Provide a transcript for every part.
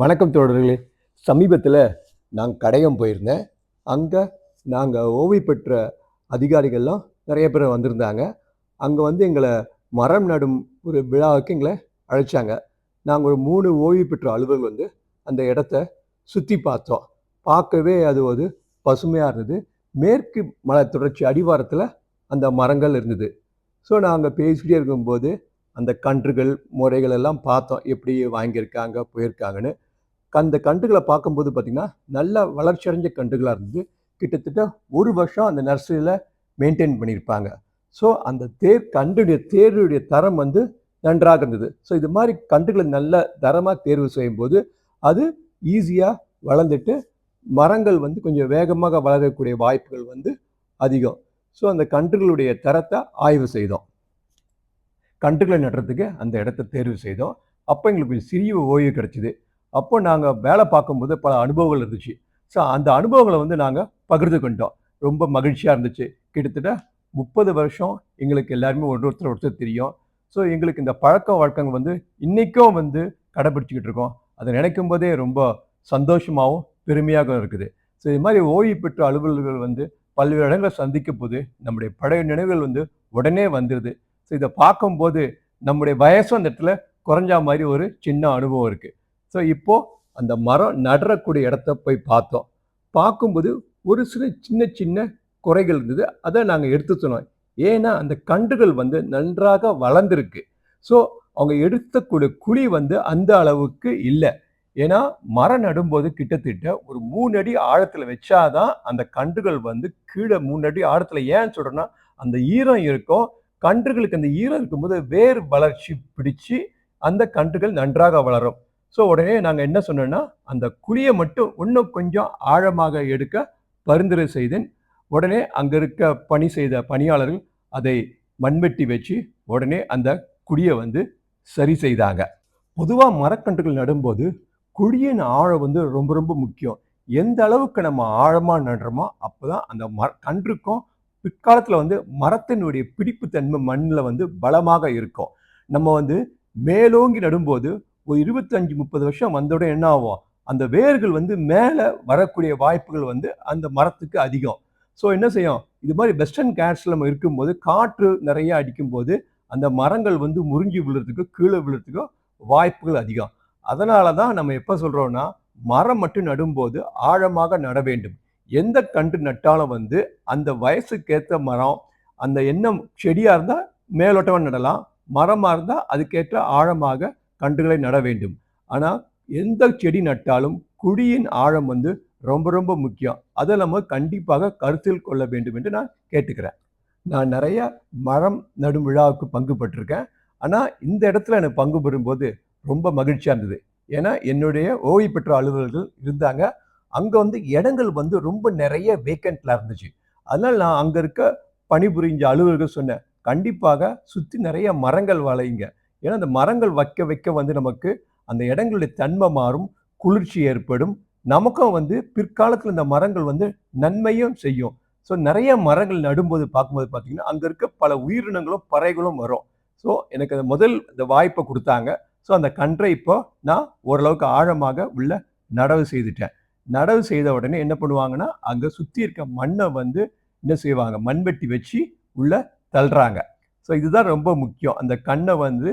வணக்கம் தோழர்களே. சமீபத்தில் நான் கடையம் போயிருந்தேன். அங்கே நாங்கள் ஓய்வு பெற்ற அதிகாரிகள்லாம் நிறைய பேர் வந்திருந்தாங்க. அங்கே வந்து எங்களை மரம் நடும் ஒரு விழாவுக்கு எங்களை அழைச்சாங்க. நாங்கள் ஒரு மூணு ஓய்வு பெற்ற அலுவலர்கள் வந்து அந்த இடத்த சுற்றி பார்த்தோம். பார்க்கவே அது ஒரு பசுமையாக இருந்தது. மேற்கு மலை தொடர்ச்சி அடிவாரத்தில் அந்த மரங்கள் இருந்தது. ஸோ நாங்கள் பேசிக்கிட்டே இருக்கும்போது அந்த கன்றுகள் முறைகள் எல்லாம் பார்த்தோம். எப்படி வாங்கியிருக்காங்க போயிருக்காங்கன்னு. அந்த கன்றுகளை பார்க்கும்போது பார்த்திங்கன்னா நல்ல வளர்ச்சி அடைஞ்ச கன்றுகளாக இருந்தது கிட்டத்தட்ட ஒரு வருஷம் அந்த நர்சரியில் மெயின்டைன் பண்ணியிருப்பாங்க. ஸோ அந்த தேர் கன்றுடைய தேருடைய தரம் வந்து நன்றாக இருந்தது. ஸோ இது மாதிரி கன்றுகளை நல்ல தரமாக தேர்வு செய்யும்போது அது ஈஸியாக வளர்ந்துட்டு மரங்கள் வந்து கொஞ்சம் வேகமாக வளரக்கூடிய வாய்ப்புகள் வந்து அதிகம். ஸோ அந்த கன்றுகளுடைய தரத்தை ஆய்வு செய்தோம். கன்றுகளை நடுறதுக்கு அந்த இடத்த தேர்வு செய்தோம். அப்போ எங்களுக்கு கொஞ்சம் சிறிய ஓய்வு கிடச்சிது. அப்போ நாங்கள் வேலை பார்க்கும்போது பல அனுபவங்கள் இருந்துச்சு. ஸோ அந்த அனுபவங்களை வந்து நாங்கள் பகிர்ந்து கொண்டோம் ரொம்ப மகிழ்ச்சியாக இருந்துச்சு. கிட்டத்தட்ட முப்பது வருஷம் எங்களுக்கு எல்லாருமே ஒரு ஒருத்தர் ஒருத்தர் தெரியும். ஸோ எங்களுக்கு இந்த பழக்க வழக்கங்கள் வந்து இன்றைக்கும் வந்து கடைபிடிச்சிக்கிட்டு இருக்கோம். அதை நினைக்கும் போதே ரொம்ப சந்தோஷமாகவும் பெருமையாகவும் இருக்குது. ஸோ இது மாதிரி ஓய்வு பெற்ற அலுவலர்கள் வந்து பல்வேறு இடங்களை சந்திக்கும் போது நம்முடைய பழைய நினைவுகள் வந்து உடனே வந்துடுது ஸோ இதை பார்க்கும்போது நம்முடைய வயசும் அந்த இடத்துல குறைஞ்ச மாதிரி ஒரு சின்ன அனுபவம் இருக்குது ஸோ இப்போது அந்த மரம் நடக்கூடிய இடத்த போய் பார்த்தோம். பார்க்கும்போது ஒரு சில சின்ன சின்ன குறைகள் இருந்தது. அதை நாங்கள் எடுத்து சொன்னோம். ஏன்னா அந்த கன்றுகள் வந்து நன்றாக வளர்ந்துருக்கு. ஸோ அவங்க எடுத்தக்கூடிய குழி வந்து அந்த அளவுக்கு இல்லை. ஏன்னா மரம் நடும்போது கிட்டத்தட்ட ஒரு மூணு அடி ஆழத்தில் வச்சாதான் அந்த கன்றுகள் வந்து கீழே மூணு அடி ஆழத்தில். ஏன் சொல்கிறேன்னா அந்த ஈரம் இருக்கும். கன்றுகளுக்கு அந்த ஈரம் இருக்கும்போது வேர் வளர்ச்சி பிடிச்சு அந்த கன்றுகள் நன்றாக வளரும். ஸோ உடனே நாங்கள் என்ன சொன்னோன்னா அந்த குழியை மட்டும் இன்னும் கொஞ்சம் ஆழமாக எடுக்க பரிந்துரை செய்தேன். உடனே அங்கே இருக்க பணி செய்த பணியாளர்கள் அதை மண்வெட்டி வச்சு உடனே அந்த குழியை வந்து சரி செய்தாங்க. பொதுவாக மரக்கன்றுகள் நடும்போது குழியின் ஆழம் வந்து ரொம்ப ரொம்ப முக்கியம். எந்த அளவுக்கு நம்ம ஆழமாக நடுறோமோ அப்போ தான் அந்த மர கன்றுக்கும் பிற்காலத்தில் வந்து மரத்தினுடைய பிடிப்புத்தன்மை மண்ணில் வந்து பலமாக இருக்கும். நம்ம வந்து மேலோங்கி நடும்போது ஒரு இருபத்தஞ்சு முப்பது வருஷம் வந்தோட என்ன ஆகும்? அந்த வேர்கள் வந்து மேலே வரக்கூடிய வாய்ப்புகள் வந்து அந்த மரத்துக்கு அதிகம். ஸோ என்ன செய்யும்? இது மாதிரி வெஸ்டர்ன் கேட்ஸில் நம்ம இருக்கும்போது காற்று நிறைய அடிக்கும்போது அந்த மரங்கள் வந்து முறிஞ்சி விழுறதுக்கோ கீழே விழுறதுக்கோ வாய்ப்புகள் அதிகம். அதனால தான் நம்ம எப்போ சொல்கிறோன்னா மரம் மட்டும் நடும்போது ஆழமாக நட வேண்டும். எந்த கன்று நட்டாலும் வந்து அந்த வயசுக்கேற்ற மரம் அந்த எண்ணம் செடியாக இருந்தால் மேலோட்டமாக நடலாம். மரமாக இருந்தால் அதுக்கேற்ற ஆழமாக கன்றுகளை நட வேண்டும். ஆனால் எந்த செடி நட்டாலும் குழியின் ஆழம் வந்து ரொம்ப ரொம்ப முக்கியம். அதை நம்ம கண்டிப்பாக கருத்தில் கொள்ள வேண்டும் என்று நான் கேட்டுக்கிறேன். நான் நிறைய மரம் நடும் விழாவுக்கு பங்கு பெற்றிருக்கேன். ஆனால் இந்த இடத்துல எனக்கு பங்கு பெறும்போது ரொம்ப மகிழ்ச்சியாக இருந்தது. ஏன்னா என்னுடைய ஓய்வு பெற்ற அலுவலர்கள் இருந்தாங்க. அங்கே வந்து இடங்கள் வந்து ரொம்ப நிறைய வேக்கண்ட்ல இருந்துச்சு. அதனால் நான் அங்கே இருக்க பணிபுரிஞ்ச அலுவலர்கள் சொன்னேன் கண்டிப்பாக சுற்றி நிறைய மரங்கள் வளையுங்க. ஏன்னா அந்த மரங்கள் வைக்க வைக்க வந்து நமக்கு அந்த இடங்களுடைய தன்மை மாறும் குளிர்ச்சி ஏற்படும். நமக்கும் வந்து பிற்காலத்தில் இந்த மரங்கள் வந்து நன்மையும் செய்யும். ஸோ நிறைய மரங்கள் நடும்போது பார்க்கும்போது பார்த்தீங்கன்னா அங்கே இருக்க பல உயிரினங்களும் பறைகளும் வரும். ஸோ எனக்கு அந்த முதல் இந்த வாய்ப்பை கொடுத்தாங்க. ஸோ அந்த கன்றை இப்போ நான் ஓரளவுக்கு ஆழமாக உள்ள நடவு செய்துட்டேன். நடவு செய்த உடனே என்ன பண்ணுவாங்கன்னா அங்கே சுற்றி இருக்க மண்ணை வந்து என்ன செய்வாங்க? மண்வெட்டி வச்சு உள்ள தள்ளுறாங்க. ஸோ இதுதான் ரொம்ப முக்கியம். அந்த கண்ணை வந்து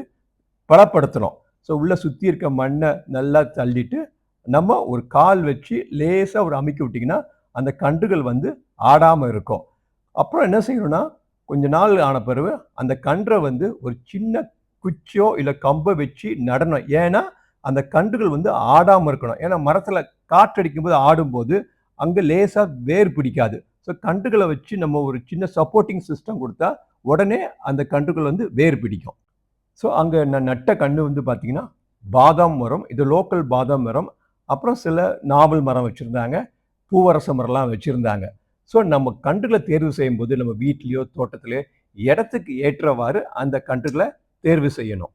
பலப்படுத்தணும். ஸோ உள்ளே சுற்றி இருக்க மண்ணை நல்லா தள்ளிட்டு நம்ம ஒரு கால் வச்சு லேசாக ஒரு அமைக்க விட்டிங்கன்னா அந்த கன்றுகள் வந்து ஆடாமல் இருக்கும். அப்புறம் என்ன செய்யணும்னா கொஞ்ச நாள் ஆன பிறகு அந்த கன்றை வந்து ஒரு சின்ன குச்சியோ இல்லை கம்பை வச்சு நடணும். ஏன்னா அந்த கன்றுகள் வந்து ஆடாமல் இருக்கணும். ஏன்னா மரத்தில் காற்றடிக்கும் போது ஆடும்போது அங்கே லேசாக வேர் பிடிக்காது. ஸோ கன்றுகளை வச்சு நம்ம ஒரு சின்ன சப்போர்ட்டிங் சிஸ்டம் கொடுத்தா உடனே அந்த கன்றுகள் வந்து வேர் பிடிக்கும். ஸோ அங்கே நான் நட்ட கன்று வந்து பார்த்தீங்கன்னா பாதாம் மரம் இது லோக்கல் பாதாம் மரம் அப்புறம் சில நாவல் மரம் வச்சுருந்தாங்க பூவரச மரம்லாம் வச்சுருந்தாங்க. ஸோ நம்ம கன்றுகளை தேர்வு செய்யும்போது நம்ம வீட்லேயோ தோட்டத்திலேயோ இடத்துக்கு ஏற்றவாறு அந்த கன்றுகளை தேர்வு செய்யணும்.